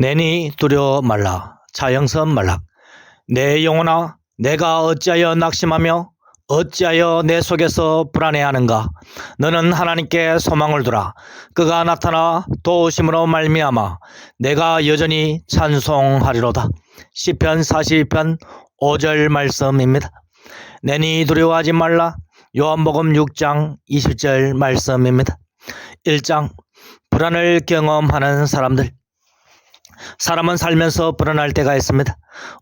내니 두려워 말라. 자영선 말락. 내 영혼아, 내가 어찌하여 낙심하며 어찌하여 내 속에서 불안해하는가? 너는 하나님께 소망을 두라. 그가 나타나 도우심으로 말미암아 내가 여전히 찬송하리로다. 시편 42편 5절 말씀입니다. 내니 두려워하지 말라. 요한복음 6장 20절 말씀입니다. 1장 불안을 경험하는 사람들 사람은 살면서 불안할 때가 있습니다.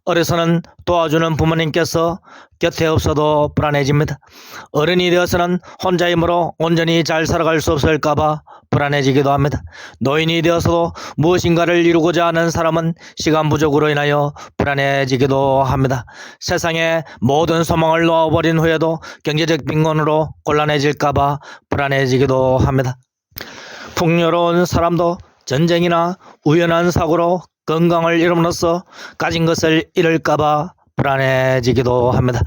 어려서는 도와주는 부모님께서 곁에 없어도 불안해집니다. 어른이 되어서는 혼자 힘으로 온전히 잘 살아갈 수 없을까봐 불안해지기도 합니다. 노인이 되어서도 무엇인가를 이루고자 하는 사람은 시간 부족으로 인하여 불안해지기도 합니다. 세상에 모든 소망을 놓아버린 후에도 경제적 빈곤으로 곤란해질까봐 불안해지기도 합니다. 풍요로운 사람도 전쟁이나 우연한 사고로 건강을 잃음으로써 가진 것을 잃을까봐 불안해지기도 합니다.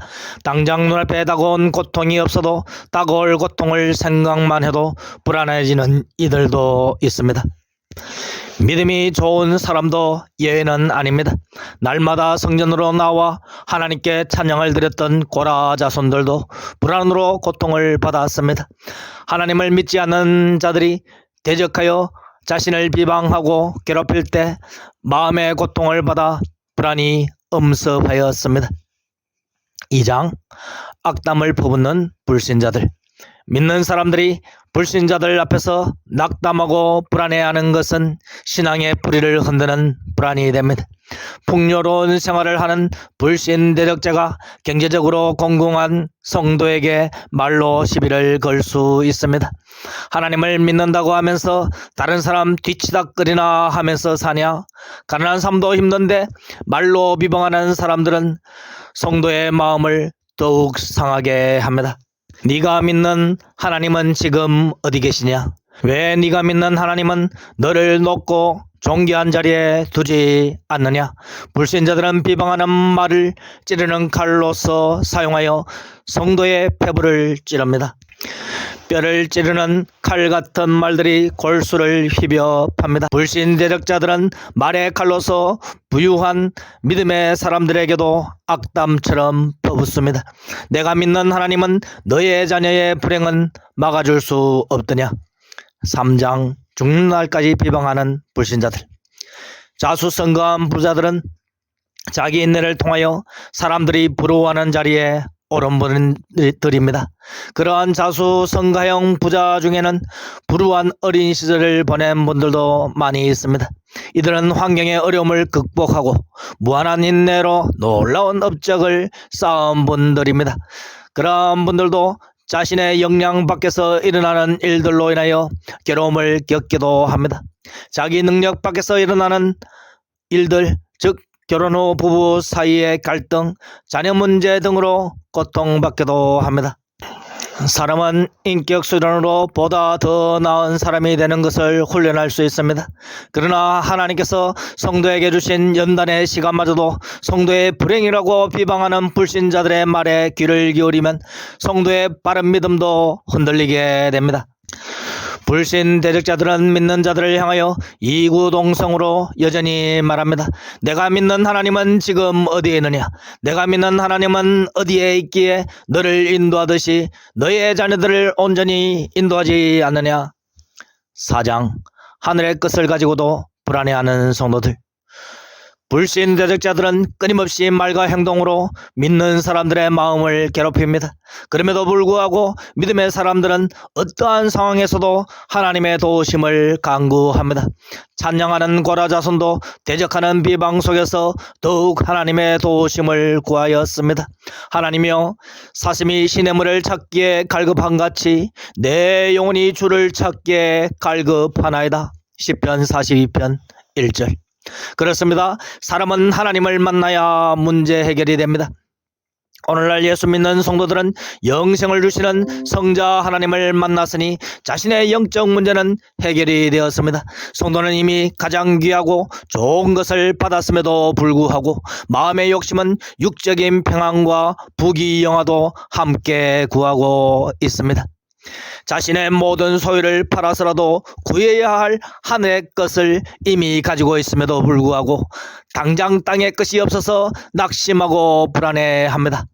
당장 눈앞에 다가온 고통이 없어도 다가올 고통을 생각만 해도 불안해지는 이들도 있습니다. 믿음이 좋은 사람도 예외는 아닙니다. 날마다 성전으로 나와 하나님께 찬양을 드렸던 고라 자손들도 불안으로 고통을 받았습니다. 하나님을 믿지 않는 자들이 대적하여 자신을 비방하고 괴롭힐 때 마음의 고통을 받아 불안이 엄습하였습니다. 2장 악담을 퍼붓는 불신자들 믿는 사람들이 불신자들 앞에서 낙담하고 불안해하는 것은 신앙의 뿌리를 흔드는 불안이 됩니다. 풍요로운 생활을 하는 불신 대적자가 경제적으로 공공한 성도에게 말로 시비를 걸 수 있습니다. 하나님을 믿는다고 하면서 다른 사람 뒤치다거리나 하면서 사냐? 가난한 삶도 힘든데 말로 비방하는 사람들은 성도의 마음을 더욱 상하게 합니다. 네가 믿는 하나님은 지금 어디 계시냐? 왜 네가 믿는 하나님은 너를 높고 존귀한 자리에 두지 않느냐? 불신자들은 비방하는 말을 찌르는 칼로서 사용하여 성도의 폐부를 찌릅니다. 뼈를 찌르는 칼 같은 말들이 골수를 휘벼 팝니다. 불신 대적자들은 말의 칼로서 부유한 믿음의 사람들에게도 악담처럼 퍼붓습니다. 내가 믿는 하나님은 너의 자녀의 불행은 막아줄 수 없더냐. 3장 죽는 날까지 비방하는 불신자들. 자수성가한 부자들은 자기 인내를 통하여 사람들이 부러워하는 자리에 오른 분들입니다. 그러한 자수성가형 부자 중에는 불우한 어린 시절을 보낸 분들도 많이 있습니다. 이들은 환경의 어려움을 극복하고 무한한 인내로 놀라운 업적을 쌓은 분들입니다. 그러한 분들도 자신의 역량 밖에서 일어나는 일들로 인하여 괴로움을 겪기도 합니다. 자기 능력 밖에서 일어나는 일들, 즉 결혼 후 부부 사이의 갈등, 자녀 문제 등으로 고통받기도 합니다. 사람은 인격 수련으로 보다 더 나은 사람이 되는 것을 훈련할 수 있습니다. 그러나 하나님께서 성도에게 주신 연단의 시간마저도 성도의 불행이라고 비방하는 불신자들의 말에 귀를 기울이면 성도의 바른 믿음도 흔들리게 됩니다. 불신 대적자들은 믿는 자들을 향하여 이구동성으로 여전히 말합니다. 내가 믿는 하나님은 지금 어디에 있느냐? 내가 믿는 하나님은 어디에 있기에 너를 인도하듯이 너의 자녀들을 온전히 인도하지 않느냐? 사장 하늘의 끝을 가지고도 불안해하는 성도들. 불신 대적자들은 끊임없이 말과 행동으로 믿는 사람들의 마음을 괴롭힙니다. 그럼에도 불구하고 믿음의 사람들은 어떠한 상황에서도 하나님의 도우심을 강구합니다. 찬양하는 고라 자손도 대적하는 비방 속에서 더욱 하나님의 도우심을 구하였습니다. 하나님이여 사심이 시냇물을 찾기에 갈급한 같이 내 영혼이 주를 찾기에 갈급하나이다. 시편 42편 1절 그렇습니다. 사람은 하나님을 만나야 문제 해결이 됩니다. 오늘날 예수 믿는 성도들은 영생을 주시는 성자 하나님을 만났으니 자신의 영적 문제는 해결이 되었습니다. 성도는 이미 가장 귀하고 좋은 것을 받았음에도 불구하고 마음의 욕심은 육적인 평안과 부귀영화도 함께 구하고 있습니다. 자신의 모든 소유를 팔아서라도 구해야 할 하늘의 것을 이미 가지고 있음에도 불구하고 당장 땅의 것이 없어서 낙심하고 불안해합니다.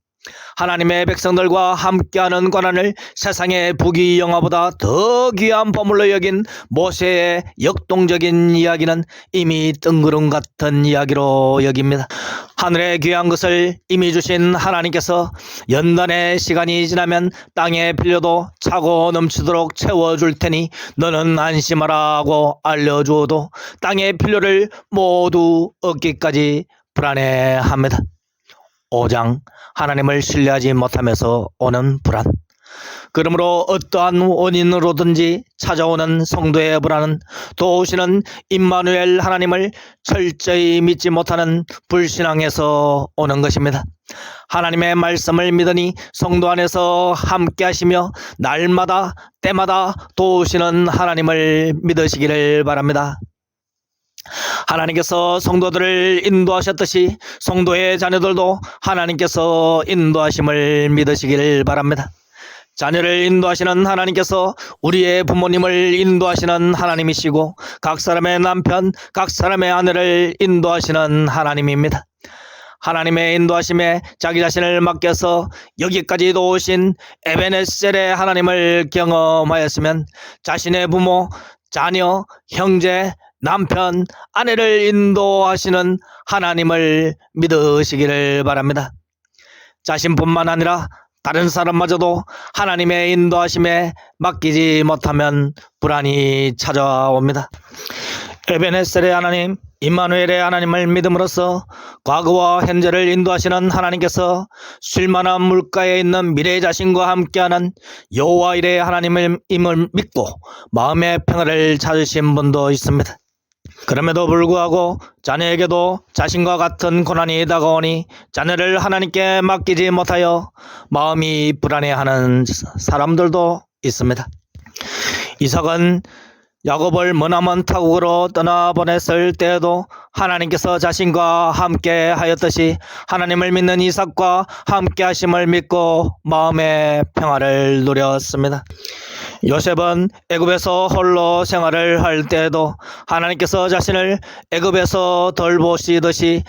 하나님의 백성들과 함께하는 권한을 세상의 부귀 영화보다 더 귀한 보물로 여긴 모세의 역동적인 이야기는 이미 뜬구름 같은 이야기로 여깁니다. 하늘의 귀한 것을 이미 주신 하나님께서 연단의 시간이 지나면 땅에 빌려도 차고 넘치도록 채워줄 테니 너는 안심하라고 알려주어도 땅의 필요를 모두 얻기까지 불안해합니다. 5장 하나님을 신뢰하지 못하면서 오는 불안. 그러므로 어떠한 원인으로든지 찾아오는 성도의 불안은 도우시는 임마누엘 하나님을 철저히 믿지 못하는 불신앙에서 오는 것입니다. 하나님의 말씀을 믿으니 성도 안에서 함께 하시며 날마다 때마다 도우시는 하나님을 믿으시기를 바랍니다. 하나님께서 성도들을 인도하셨듯이 성도의 자녀들도 하나님께서 인도하심을 믿으시길 바랍니다. 자녀를 인도하시는 하나님께서 우리의 부모님을 인도하시는 하나님이시고 각 사람의 남편, 각 사람의 아내를 인도하시는 하나님입니다. 하나님의 인도하심에 자기 자신을 맡겨서 여기까지도 오신 에베네셀의 하나님을 경험하였으면 자신의 부모, 자녀, 형제, 남편, 아내를 인도하시는 하나님을 믿으시기를 바랍니다. 자신뿐만 아니라 다른 사람마저도 하나님의 인도하심에 맡기지 못하면 불안이 찾아옵니다. 에베네셀의 하나님, 임마누엘의 하나님을 믿음으로써 과거와 현재를 인도하시는 하나님께서 쉴만한 물가에 있는 미래의 자신과 함께하는 여호와 일의 하나님을 임을 믿고 마음의 평화를 찾으신 분도 있습니다. 그럼에도 불구하고 자녀에게도 자신과 같은 고난이 다가오니 자녀를 하나님께 맡기지 못하여 마음이 불안해하는 사람들도 있습니다. 이삭은 야곱을 머나먼 타국으로 떠나보냈을 때에도 하나님께서 자신과 함께 하였듯이 하나님을 믿는 이삭과 함께 하심을 믿고 마음의 평화를 누렸습니다. 요셉은 애굽에서 홀로 생활을 할 때에도 하나님께서 자신을 애굽에서 돌보시듯이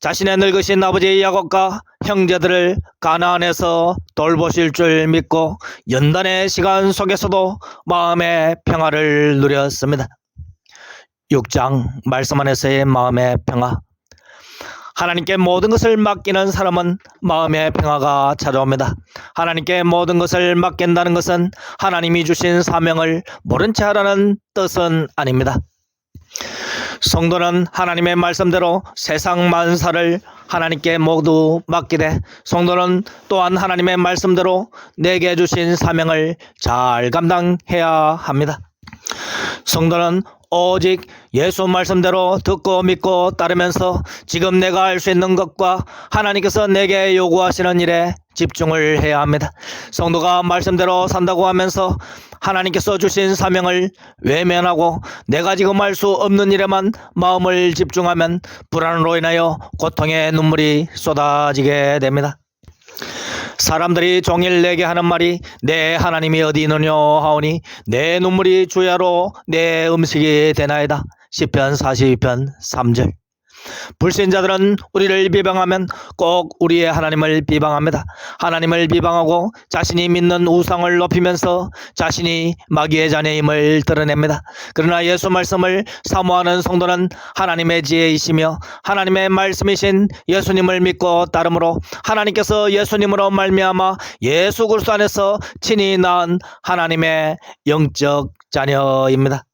자신의 늙으신 아버지 야곱과 형제들을 가나안에서 돌보실 줄 믿고 연단의 시간 속에서도 마음의 평화를 누렸습니다. 6장 말씀 안에서의 마음의 평화 하나님께 모든 것을 맡기는 사람은 마음의 평화가 찾아옵니다. 하나님께 모든 것을 맡긴다는 것은 하나님이 주신 사명을 모른 채 하라는 뜻은 아닙니다. 성도는 하나님의 말씀대로 세상 만사를 하나님께 모두 맡기되 성도는 또한 하나님의 말씀대로 내게 주신 사명을 잘 감당해야 합니다. 성도는 오직 예수 말씀대로 듣고 믿고 따르면서 지금 내가 할 수 있는 것과 하나님께서 내게 요구하시는 일에 집중을 해야 합니다. 성도가 말씀대로 산다고 하면서 하나님께서 주신 사명을 외면하고 내가 지금 할 수 없는 일에만 마음을 집중하면 불안으로 인하여 고통의 눈물이 쏟아지게 됩니다. 사람들이 종일 내게 하는 말이 내 하나님이 어디 있느냐 하오니 내 눈물이 주야로 내 음식이 되나이다. 시편 42편 3절 불신 자들은 우리를 비방하면 꼭 우리의 하나님을 비방합니다. 하나님을 비방하고 자신이 믿는 우상을 높이면서 자신이 마귀의 자녀임을 드러냅니다. 그러나 예수 말씀을 사모하는 성도는 하나님의 지혜이시며 하나님의 말씀이신 예수님을 믿고 따름으로 하나님께서 예수님으로 말미암아 예수 그리스도 안에서 친히 낳은 하나님의 영적 자녀입니다.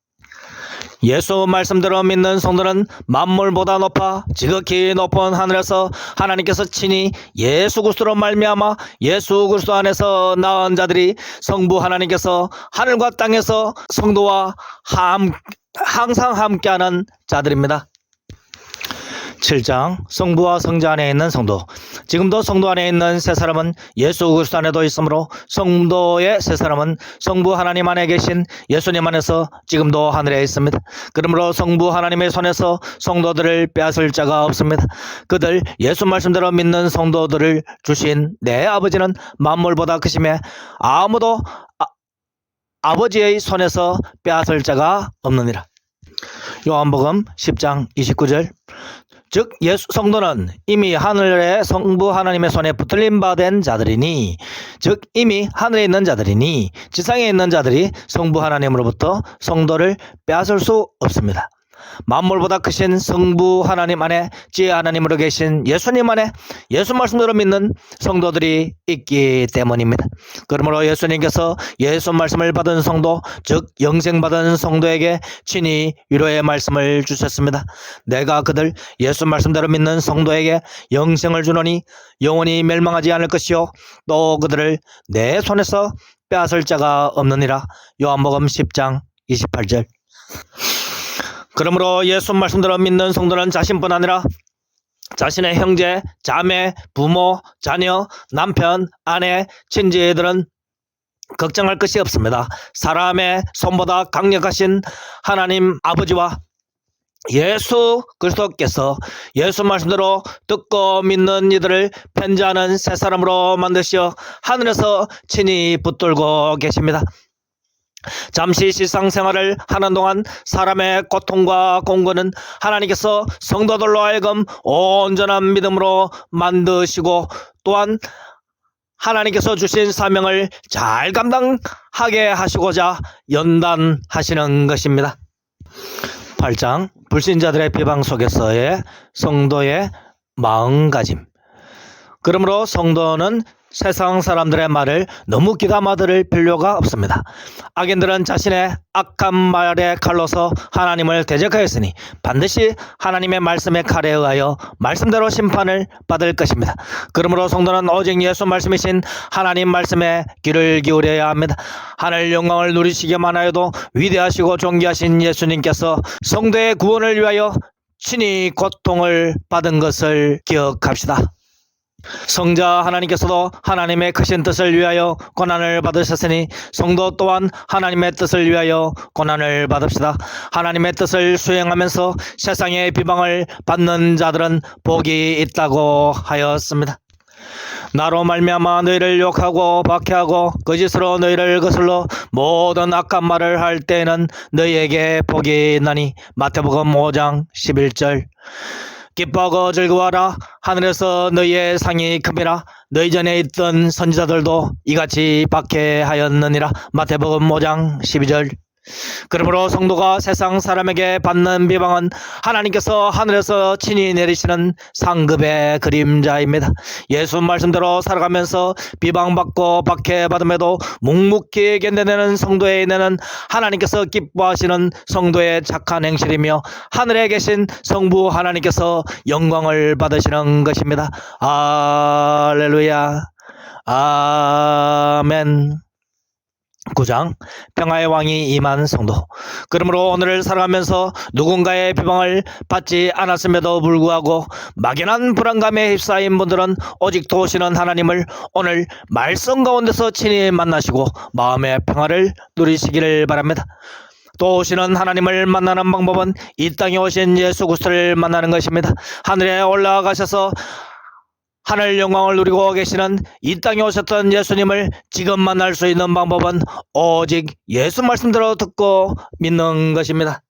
예수 말씀대로 믿는 성도는 만물보다 높아 지극히 높은 하늘에서 하나님께서 친히 예수 그리스도로 말미암아 예수 그리스도 안에서 낳은 자들이 성부 하나님께서 하늘과 땅에서 성도와 함, 항상 함께하는 자들입니다. 7장 성부와 성자 안에 있는 성도 지금도 성도 안에 있는 세 사람은 예수 그리스도 안에도 있으므로 성도의 세 사람은 성부 하나님 안에 계신 예수님 안에서 지금도 하늘에 있습니다. 그러므로 성부 하나님의 손에서 성도들을 빼앗을 자가 없습니다. 그들 예수 말씀대로 믿는 성도들을 주신 내 아버지는 만물보다 크심에 아무도 아, 아버지의 손에서 빼앗을 자가 없느니라. 요한복음 10장 29절 즉 예수 성도는 이미 하늘의 성부 하나님의 손에 붙들림 바된 자들이니 즉 이미 하늘에 있는 자들이니 지상에 있는 자들이 성부 하나님으로부터 성도를 빼앗을 수 없습니다. 만물보다 크신 성부 하나님 안에 지혜 하나님으로 계신 예수님 안에 예수 말씀대로 믿는 성도들이 있기 때문입니다. 그러므로 예수님께서 예수 말씀을 받은 성도, 즉 영생 받은 성도에게 친히 위로의 말씀을 주셨습니다. 내가 그들 예수 말씀대로 믿는 성도에게 영생을 주노니 영원히 멸망하지 않을 것이요 또 그들을 내 손에서 빼앗을 자가 없느니라. 요한복음 10장 28절. 그러므로 예수 말씀대로 믿는 성도는 자신뿐 아니라 자신의 형제, 자매, 부모, 자녀, 남편, 아내, 친지들은 걱정할 것이 없습니다. 사람의 손보다 강력하신 하나님 아버지와 예수 그리스도께서 예수 말씀대로 듣고 믿는 이들을 편지하는 새 사람으로 만드시어 하늘에서 친히 붙들고 계십니다. 잠시 실상생활을 하는 동안 사람의 고통과 공고는 하나님께서 성도들로 하여금 온전한 믿음으로 만드시고 또한 하나님께서 주신 사명을 잘 감당하게 하시고자 연단하시는 것입니다. 8장 불신자들의 비방 속에서의 성도의 마음가짐 그러므로 성도는 세상 사람들의 말을 너무 귀담아 들을 필요가 없습니다. 악인들은 자신의 악한 말에 칼로서 하나님을 대적하였으니 반드시 하나님의 말씀의 칼에 의하여 말씀대로 심판을 받을 것입니다. 그러므로 성도는 오직 예수 말씀이신 하나님 말씀에 귀를 기울여야 합니다. 하늘 영광을 누리시기만 하여도 위대하시고 존귀하신 예수님께서 성도의 구원을 위하여 친히 고통을 받은 것을 기억합시다. 성자 하나님께서도 하나님의 크신 뜻을 위하여 고난을 받으셨으니 성도 또한 하나님의 뜻을 위하여 고난을 받읍시다. 하나님의 뜻을 수행하면서 세상의 비방을 받는 자들은 복이 있다고 하였습니다. 나로 말미암아 너희를 욕하고 박해하고 거짓으로 너희를 거슬러 모든 악한 말을 할 때에는 너희에게 복이 있나니 마태복음 5장 11절 기뻐하고 즐거워하라. 하늘에서 너희의 상이 큼이라 너희 전에 있던 선지자들도 이같이 박해하였느니라. 마태복음 5장 12절 그러므로 성도가 세상 사람에게 받는 비방은 하나님께서 하늘에서 친히 내리시는 상급의 그림자입니다. 예수 말씀대로 살아가면서 비방받고 박해받음에도 묵묵히 견뎌내는 성도의 인내는 하나님께서 기뻐하시는 성도의 착한 행실이며 하늘에 계신 성부 하나님께서 영광을 받으시는 것입니다. 할렐루야. 아멘. 9장 평화의 왕이 임한 성도 그러므로 오늘을 살아가면서 누군가의 비방을 받지 않았음에도 불구하고 막연한 불안감에 휩싸인 분들은 오직 도우시는 하나님을 오늘 말씀 가운데서 친히 만나시고 마음의 평화를 누리시기를 바랍니다. 또 오시는 하나님을 만나는 방법은 이 땅에 오신 예수 그리스도를 만나는 것입니다. 하늘에 올라가셔서 하늘 영광을 누리고 계시는 이 땅에 오셨던 예수님을 지금 만날 수 있는 방법은 오직 예수 말씀대로 듣고 믿는 것입니다.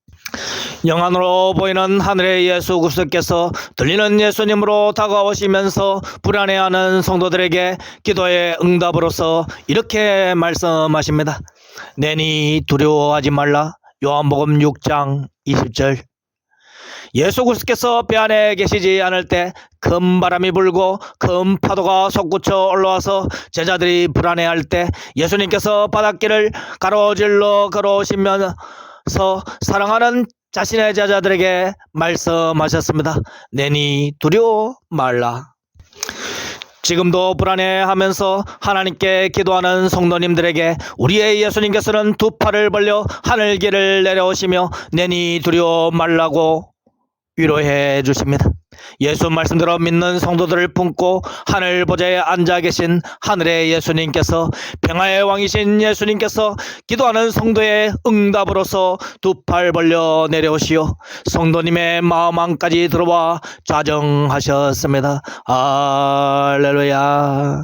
영안으로 보이는 하늘의 예수 그리스도께서 들리는 예수님으로 다가오시면서 불안해하는 성도들에게 기도의 응답으로서 이렇게 말씀하십니다. 내니 두려워하지 말라. 요한복음 6장 20절 예수 그리스도께서 배 안에 계시지 않을 때 큰 바람이 불고 큰 파도가 솟구쳐 올라와서 제자들이 불안해할 때 예수님께서 바닷길을 가로질러 걸어오시면서 사랑하는 자신의 제자들에게 말씀하셨습니다. 내니 두려워 말라. 지금도 불안해하면서 하나님께 기도하는 성도님들에게 우리의 예수님께서는 두 팔을 벌려 하늘길을 내려오시며 내니 두려워 말라고 위로해 주십니다. 예수 말씀대로 믿는 성도들을 품고 하늘 보좌에 앉아 계신 하늘의 예수님께서 평화의 왕이신 예수님께서 기도하는 성도의 응답으로서 두 팔 벌려 내려오시어 성도님의 마음 안까지 들어와 좌정하셨습니다. 할렐루야.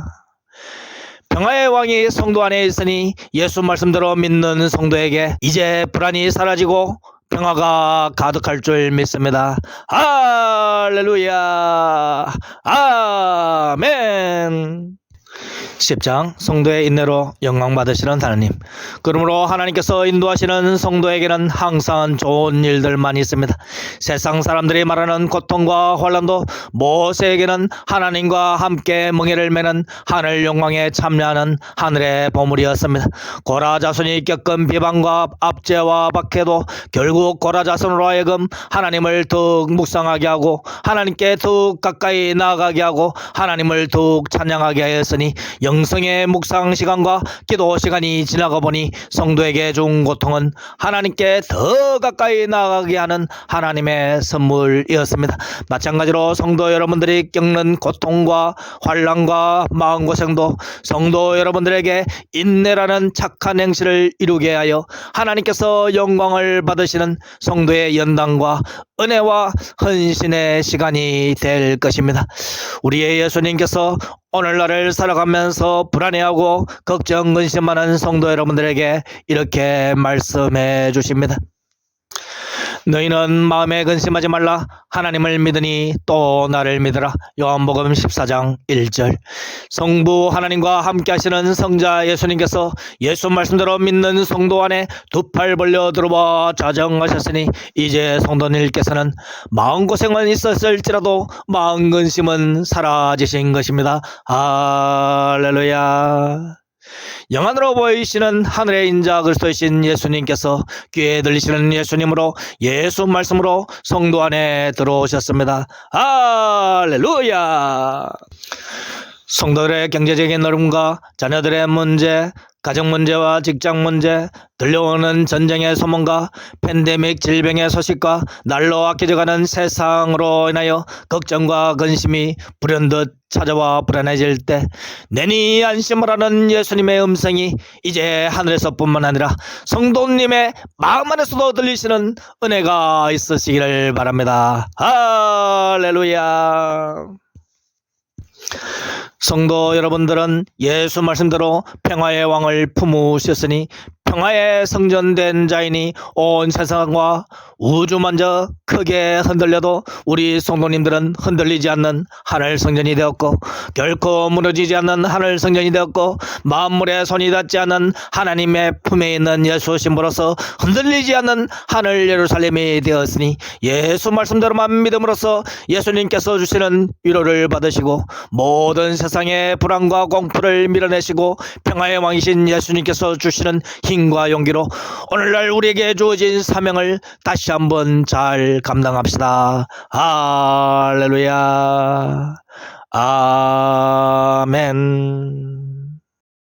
평화의 왕이 성도 안에 있으니 예수 말씀대로 믿는 성도에게 이제 불안이 사라지고 평화가 가득할 줄 믿습니다. 할렐루야. 아멘. 10장 성도의 인내로 영광 받으시는 하나님. 그러므로 하나님께서 인도하시는 성도에게는 항상 좋은 일들만 있습니다. 세상 사람들이 말하는 고통과 환란도 모세에게는 하나님과 함께 멍에를 매는 하늘 영광에 참여하는 하늘의 보물이었습니다. 고라 자손이 겪은 비방과 압제와 박해도 결국 고라 자손으로 하여금 하나님을 더욱 묵상하게 하고 하나님께 더욱 가까이 나아가게 하고 하나님을 더욱 찬양하게 하였으니 영성의 묵상 시간과 기도 시간이 지나가 보니 성도에게 준 고통은 하나님께 더 가까이 나아가게 하는 하나님의 선물이었습니다. 마찬가지로 성도 여러분들이 겪는 고통과 환란과 마음고생도 성도 여러분들에게 인내라는 착한 행실을 이루게 하여 하나님께서 영광을 받으시는 성도의 연단과 은혜와 헌신의 시간이 될 것입니다. 우리의 예수님께서 오늘날을 살아가면서 불안해하고 걱정 근심하는 성도 여러분들에게 이렇게 말씀해 주십니다. 너희는 마음에 근심하지 말라. 하나님을 믿으니 또 나를 믿으라. 요한복음 14장 1절. 성부 하나님과 함께 하시는 성자 예수님께서 예수 말씀대로 믿는 성도 안에 두 팔 벌려 들어와 자정하셨으니 이제 성도님께서는 마음고생은 있었을지라도 마음 근심은 사라지신 것입니다. 할렐루야 영안으로 보이시는 하늘의 인자 그리스도이신 예수님께서 귀에 들리시는 예수님으로 예수 말씀으로 성도 안에 들어오셨습니다. 할렐루야! 성도들의 경제적인 어려움과 자녀들의 문제, 가정 문제와 직장 문제, 들려오는 전쟁의 소문과 팬데믹 질병의 소식과 날로 악해져가는 세상으로 인하여 걱정과 근심이 불현듯 찾아와 불안해질 때 내니 안심을 하는 예수님의 음성이 이제 하늘에서뿐만 아니라 성도님의 마음 안에서도 들리시는 은혜가 있으시기를 바랍니다. 할렐루야. 성도 여러분들은 예수 말씀대로 평화의 왕을 품으셨으니 평화의 성전된 자이니 온 세상과 우주 먼저 크게 흔들려도 우리 성도님들은 흔들리지 않는 하늘 성전이 되었고 결코 무너지지 않는 하늘 성전이 되었고 만물의 손이 닿지 않는 하나님의 품에 있는 예수 신부로서 흔들리지 않는 하늘 예루살렘이 되었으니 예수 말씀대로만 믿음으로써 예수님께서 주시는 위로를 받으시고 모든 세상의 불안과 공포를 밀어내시고 평화의 왕이신 예수님께서 주시는 힘과 용기로 오늘날 우리에게 주어진 사명을 다시 한번 잘 감당합시다. 할렐루야. 아멘.